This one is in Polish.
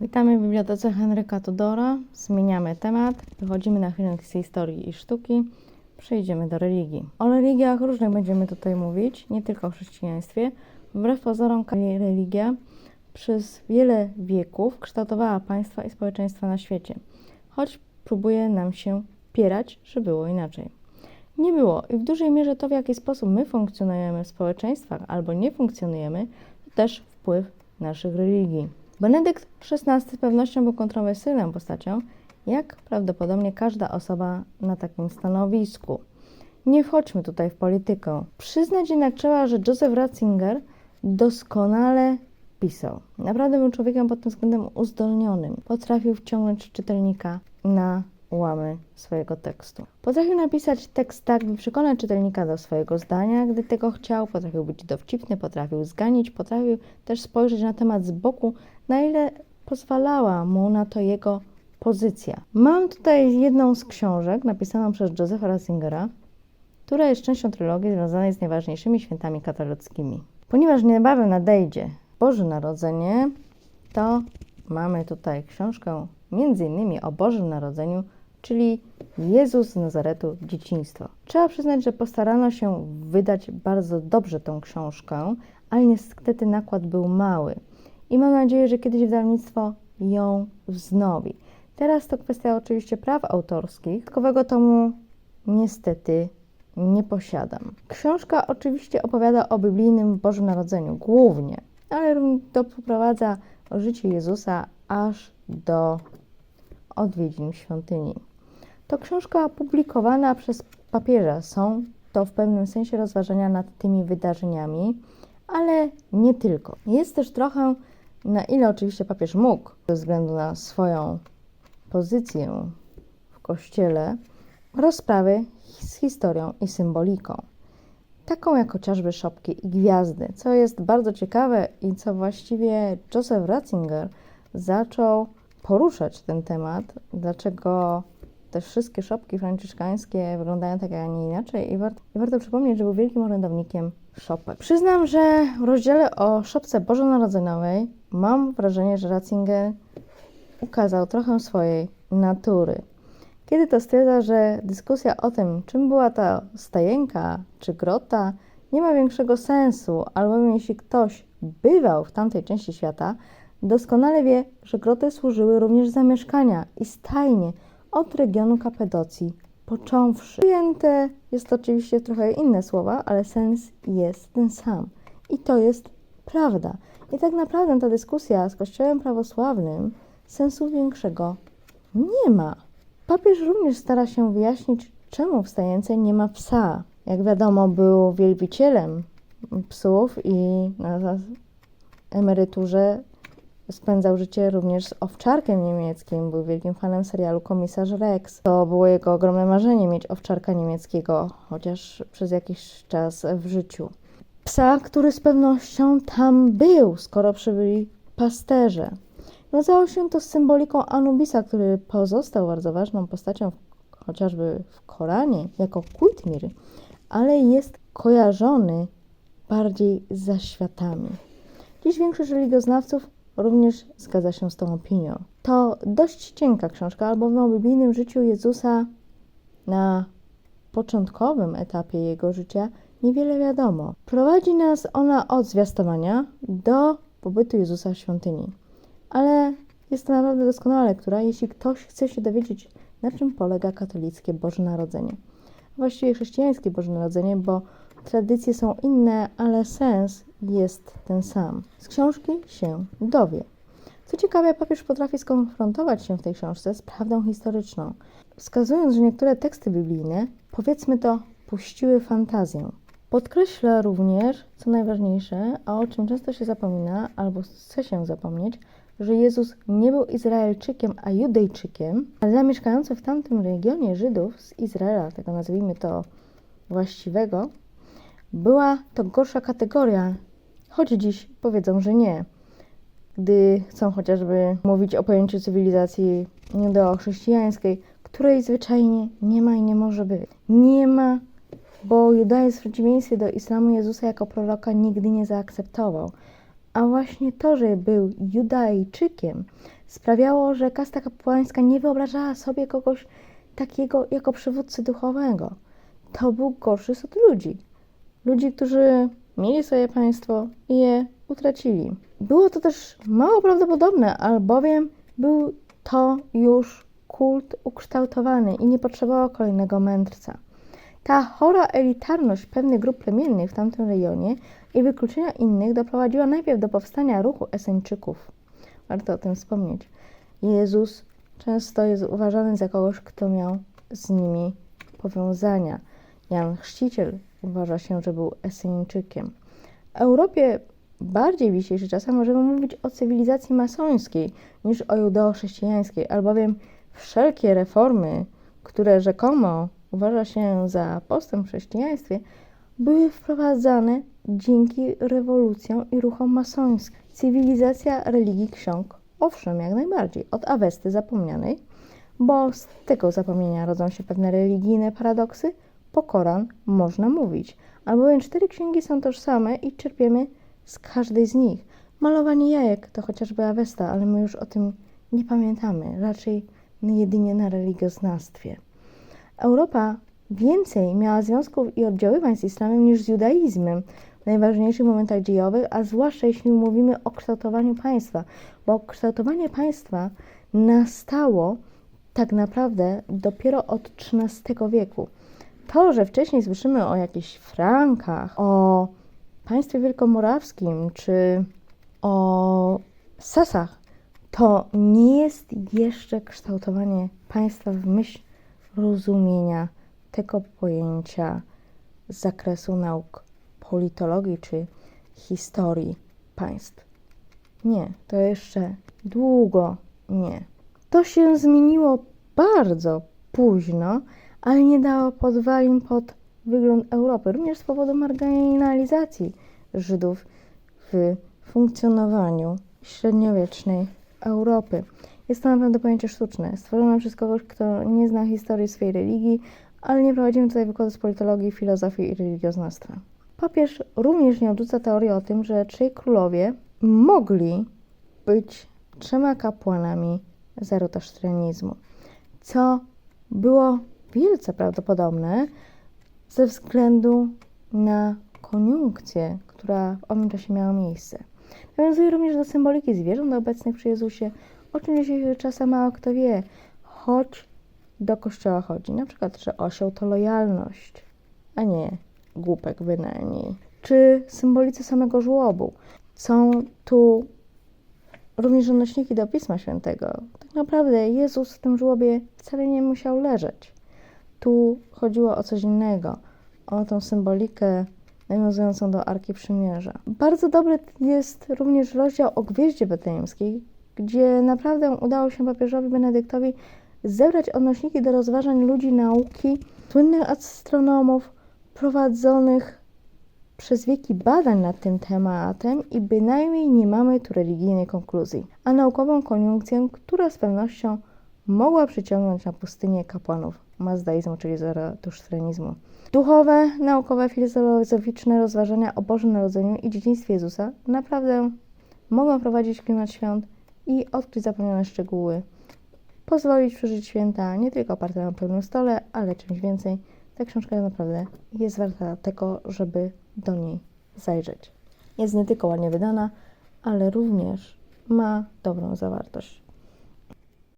Witamy w Bibliotece Henryka Tudora. Zmieniamy temat. Wychodzimy na chwilę z historii i sztuki. Przejdziemy do religii. O religiach różnych będziemy tutaj mówić, nie tylko o chrześcijaństwie. Wbrew pozorom, religia przez wiele wieków kształtowała państwa i społeczeństwa na świecie, choć próbuje nam się pierać, że było inaczej. Nie było i w dużej mierze to, w jaki sposób my funkcjonujemy w społeczeństwach albo nie funkcjonujemy, to też wpływ naszych religii. Benedykt XVI z pewnością był kontrowersyjną postacią, jak prawdopodobnie każda osoba na takim stanowisku. Nie wchodźmy tutaj w politykę. Przyznać jednak trzeba, że Joseph Ratzinger doskonale pisał. Naprawdę był człowiekiem pod tym względem uzdolnionym. Potrafił wciągnąć czytelnika na łamy swojego tekstu. Potrafił napisać tekst tak, by przekonać czytelnika do swojego zdania, gdy tego chciał, potrafił być dowcipny, potrafił zganić, potrafił też spojrzeć na temat z boku, na ile pozwalała mu na to jego pozycja. Mam tutaj jedną z książek napisaną przez Josepha Ratzingera, która jest częścią trylogii związanej z najważniejszymi świętami katolickimi. Ponieważ niebawem nadejdzie Boże Narodzenie, to mamy tutaj książkę między innymi o Bożym Narodzeniu, czyli Jezus z Nazaretu dzieciństwo. Trzeba przyznać, że postarano się wydać bardzo dobrze tą książkę, ale niestety nakład był mały. I mam nadzieję, że kiedyś wydawnictwo ją wznowi. Teraz to kwestia oczywiście praw autorskich. Takowego tomu niestety nie posiadam. Książka oczywiście opowiada o biblijnym Bożym Narodzeniu głównie, ale doprowadza o życie Jezusa aż do odwiedzin świątyni. To książka publikowana przez papieża. Są to w pewnym sensie rozważania nad tymi wydarzeniami, ale nie tylko. Jest też trochę, na ile oczywiście papież mógł, ze względu na swoją pozycję w kościele, rozprawy z historią i symboliką. Taką jak chociażby szopki i gwiazdy, co jest bardzo ciekawe i co właściwie Joseph Ratzinger zaczął poruszać ten temat, dlaczego te wszystkie szopki franciszkańskie wyglądają tak, a nie inaczej. I warto, I warto przypomnieć, że był wielkim orędownikiem szopek. Przyznam, że w rozdziale o szopce bożonarodzeniowej mam wrażenie, że Ratzinger ukazał trochę swojej natury. Kiedy to stwierdza, że dyskusja o tym, czym była ta stajenka czy grota, nie ma większego sensu, albowiem jeśli ktoś bywał w tamtej części świata, doskonale wie, że groty służyły również za mieszkania i stajnie od regionu Kapedocji począwszy. Przyjęte jest oczywiście trochę inne słowa, ale sens jest ten sam. I to jest prawda. I tak naprawdę ta dyskusja z Kościołem prawosławnym sensu większego nie ma. Papież również stara się wyjaśnić, czemu w stajence nie ma psa. Jak wiadomo, był wielbicielem psów i na emeryturze spędzał życie również z owczarkiem niemieckim. Był wielkim fanem serialu Komisarz Rex. To było jego ogromne marzenie mieć owczarka niemieckiego, chociaż przez jakiś czas w życiu. Psa, który z pewnością tam był, skoro przybyli pasterze. Wiązało się to z symboliką Anubisa, który pozostał bardzo ważną postacią chociażby w Koranie jako kult miry, ale jest kojarzony bardziej za światami. Dziś większość religioznawców również zgadza się z tą opinią. To dość cienka książka, albowiem o biblijnym życiu Jezusa na początkowym etapie jego życia niewiele wiadomo. Prowadzi nas ona od zwiastowania do pobytu Jezusa w świątyni. Ale jest to naprawdę doskonała lektura, jeśli ktoś chce się dowiedzieć, na czym polega katolickie Boże Narodzenie. Właściwie chrześcijańskie Boże Narodzenie, bo tradycje są inne, ale sens jest ten sam. Z książki się dowie. Co ciekawe, papież potrafi skonfrontować się w tej książce z prawdą historyczną, wskazując, że niektóre teksty biblijne, powiedzmy to, puściły fantazję. Podkreśla również, co najważniejsze, a o czym często się zapomina albo chce się zapomnieć, że Jezus nie był Izraelczykiem, a Judejczykiem, ale dla mieszkających w tamtym regionie Żydów z Izraela, tego nazwijmy to właściwego, była to gorsza kategoria, choć dziś powiedzą, że nie. Gdy chcą chociażby mówić o pojęciu cywilizacji judeochrześcijańskiej, której zwyczajnie nie ma i nie może być. Nie ma, bo judaizm w przeciwieństwie do islamu Jezusa jako proroka nigdy nie zaakceptował A właśnie to, że był Judajczykiem, sprawiało, że kasta kapłańska nie wyobrażała sobie kogoś takiego jako przywódcy duchowego. To był gorszy sort ludzi. Ludzi, którzy mieli swoje państwo i je utracili. Było to też mało prawdopodobne, albowiem był to już kult ukształtowany i nie potrzebował kolejnego mędrca. Ta chora elitarność pewnych grup plemiennych w tamtym rejonie i wykluczenia innych doprowadziła najpierw do powstania ruchu Eseńczyków. Warto o tym wspomnieć. Jezus często jest uważany za kogoś, kto miał z nimi powiązania. Jan Chrzciciel uważa się, że był Eseńczykiem. W Europie bardziej w dzisiejszych czasach możemy mówić o cywilizacji masońskiej niż o judeo-chrześcijańskiej, albowiem wszelkie reformy, które rzekomo uważa się za postęp w chrześcijaństwie, były wprowadzane dzięki rewolucjom i ruchom masońskim. Cywilizacja religii ksiąg, owszem, jak najbardziej, od Awesty zapomnianej, bo z tego zapomnienia rodzą się pewne religijne paradoksy, po Koran można mówić, albowiem cztery księgi są tożsame i czerpiemy z każdej z nich. Malowanie jajek to chociażby Awesta, ale my już o tym nie pamiętamy, raczej jedynie na religioznawstwie. Europa więcej miała związków i oddziaływań z islamem niż z judaizmem w najważniejszych momentach dziejowych, a zwłaszcza jeśli mówimy o kształtowaniu państwa, bo kształtowanie państwa nastało tak naprawdę dopiero od XIII wieku. To, że wcześniej słyszymy o jakichś Frankach, o państwie wielkomorawskim czy o Sasach, to nie jest jeszcze kształtowanie państwa w myśl rozumienia tego pojęcia z zakresu nauk politologii czy historii państw. Nie, to jeszcze długo nie. To się zmieniło bardzo późno, ale nie dało podwalin pod wygląd Europy, również z powodu marginalizacji Żydów w funkcjonowaniu średniowiecznej Europy. Jest to naprawdę pojęcie sztuczne, stworzone przez kogoś, kto nie zna historii swojej religii, ale nie prowadzimy tutaj wykładu z politologii, filozofii i religioznawstwa. Papież również nie odrzuca teorii o tym, że trzej królowie mogli być trzema kapłanami zerotasztrenizmu, co było wielce prawdopodobne ze względu na koniunkcję, która w owym czasie miała miejsce. Nawiązuje również do symboliki zwierząt obecnych przy Jezusie, o czym dzisiejszych czasach mało kto wie, choć do kościoła chodzi. Na przykład, że osioł to lojalność, a nie głupek bynajmniej. Czy symbolice samego żłobu. Są tu również odnośniki do Pisma Świętego. Tak naprawdę Jezus w tym żłobie wcale nie musiał leżeć. Tu chodziło o coś innego, o tą symbolikę nawiązującą do Arki Przymierza. Bardzo dobry jest również rozdział o gwieździe betlejemskiej, gdzie naprawdę udało się papieżowi Benedyktowi zebrać odnośniki do rozważań ludzi nauki, słynnych astronomów, prowadzonych przez wieki badań nad tym tematem i bynajmniej nie mamy tu religijnej konkluzji, a naukową koniunkcję, która z pewnością mogła przyciągnąć na pustynię kapłanów mazdaizmu, czyli zaratusztrenizmu. Duchowe, naukowe, filozoficzne rozważania o Bożym Narodzeniu i dzieciństwie Jezusa naprawdę mogą prowadzić klimat świąt i odkryć zapomniane szczegóły, pozwolić przeżyć święta nie tylko oparte na pełnym stole, ale czymś więcej. Ta książka naprawdę jest warta tego, żeby do niej zajrzeć. Jest nie tylko ładnie wydana, ale również ma dobrą zawartość.